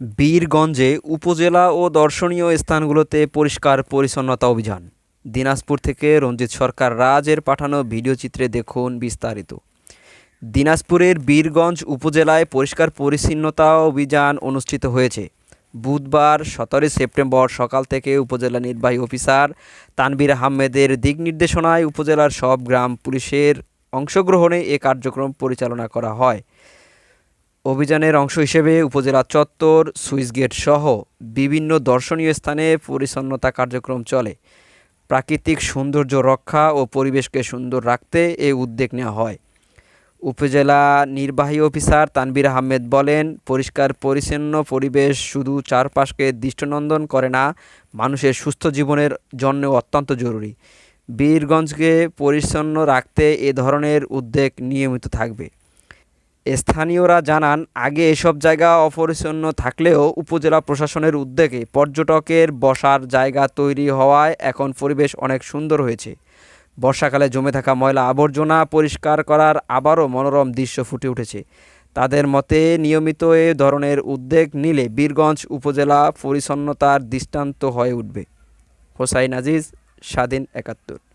বীরগঞ্জে উপজেলা ও দর্শনীয় স্থানগুলোতে পরিষ্কার পরিচ্ছন্নতা অভিযান। দিনাজপুর থেকে রঞ্জিত সরকার রাজের পাঠানো ভিডিওচিত্রে দেখুন বিস্তারিত। দিনাজপুরের বীরগঞ্জ উপজেলায় পরিষ্কার পরিচ্ছন্নতা অভিযান অনুষ্ঠিত হয়েছে। বুধবার সতেরোই সেপ্টেম্বর সকাল থেকে উপজেলা নির্বাহী অফিসার তানবির আহমেদের দিক নির্দেশনায় উপজেলার সব গ্রাম পুলিশের অংশগ্রহণে এ কার্যক্রম পরিচালনা করা হয়। অভিযানের অংশ হিসেবে উপজেলা চত্বর সুইচগেট সহ বিভিন্ন দর্শনীয় স্থানে পরিচ্ছন্নতা কার্যক্রম চলে। প্রাকৃতিক সৌন্দর্য রক্ষা ও পরিবেশকে সুন্দর রাখতে এ উদ্যোগ নেওয়া হয়। উপজেলা নির্বাহী অফিসার তানবির আহমেদ বলেন, পরিষ্কার, পরিচ্ছন্ন পরিবেশ শুধু চারপাশকে দৃষ্টিনন্দন করে না, মানুষের সুস্থ জীবনের জন্য অত্যন্ত জরুরি। বীরগঞ্জকে পরিচ্ছন্ন রাখতে এ ধরনের উদ্যোগ নিয়মিত থাকবে। স্থানীয়রা জানান, আগে এসব জায়গা অপরিচ্ছন্ন থাকলেও উপজেলা প্রশাসনের উদ্যোগে পর্যটকের বসার জায়গা তৈরি হওয়ায় এখন পরিবেশ অনেক সুন্দর হয়েছে। বর্ষাকালে জমে থাকা ময়লা আবর্জনা পরিষ্কার করার আবারও মনোরম দৃশ্য ফুটে উঠেছে। তাদের মতে, নিয়মিত এ ধরনের উদ্যোগ নিলে বীরগঞ্জ উপজেলা পরিচ্ছন্নতার দৃষ্টান্ত হয়ে উঠবে। হোসাইন আজিজ, স্বাধীন একাত্তর।